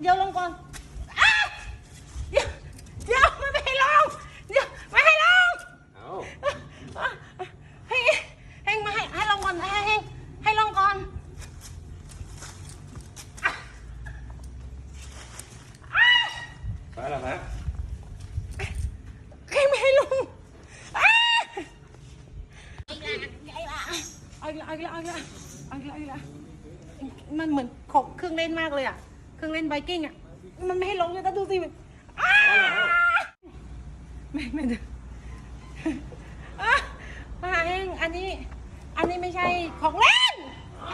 เดี๋ยวลงก่อนอ้าเดี๋ยวเดี๋ยวไม่ให้ลงเดี๋ยวไม่ให้ลงเอาอะให้ให้มาให้ให้ลงก่อนให้ให้ให้ลงก่อนไปแล้วนะให้ไม่ให้ลงอ้าเอาอีกล้วเอาอีกล้วเอาอีกล้วเอาอีกล้วเอาอีกล้วเอาอีกแล้วมันเหมือนของเครื่องเล่นมากเลยอะ เครื่องเล่นไบกิ้งอะ มันไม่ให้ลงเลยแต่ดูสิมันอ้าไม่ไม่ดูอะมาเองอันนี้ อันนี้ไม่ใช่ของเล่นเอ